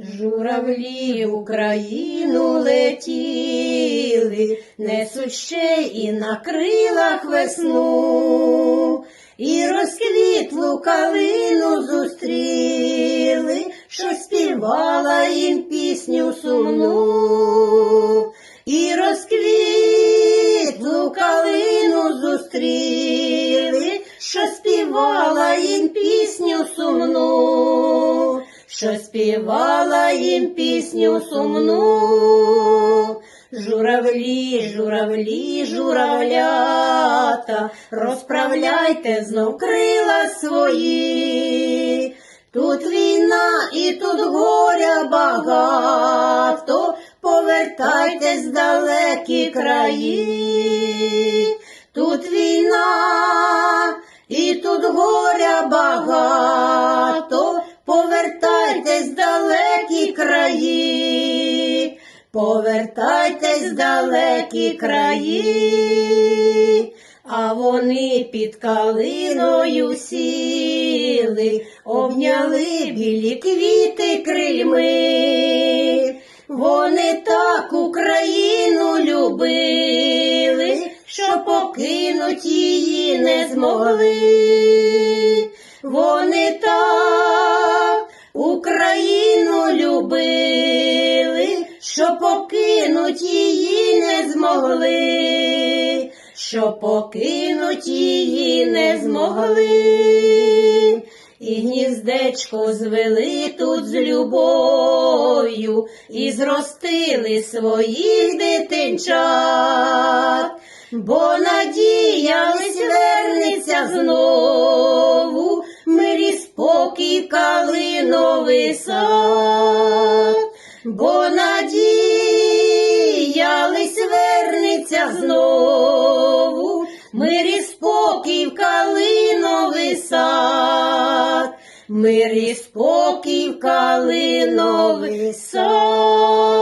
Журавлі в Україну летіли, несуть ще і на крилах весну, і розквітлу калину зустріли, що співала їм пісню сумну, і розквітлу калину зустріли, що співала їм пісню сумну що співала їм пісню сумну. Журавлі, журавлі, журавлята, розправляйте знов крила свої. Тут війна і тут горя багато, повертайтесь в далекі краї. Тут війна і тут горя багато, далекі краї, повертайтесь далекі краї, а вони під калиною сіли, обняли білі квіти крильми. Вони так Україну любили, що покинуть її не змогли. Вони так Україну любили, що покинуть її не змогли, що покинуть її не змогли. І гніздечко звели тут з любов'ю, і зростили своїх дитинчат, бо надіялись вернеться мирі спокій калиновий сад, бо надіялись вернеться знову, мирі спокій в калиновий сад, мирі спокій в калиновий сад.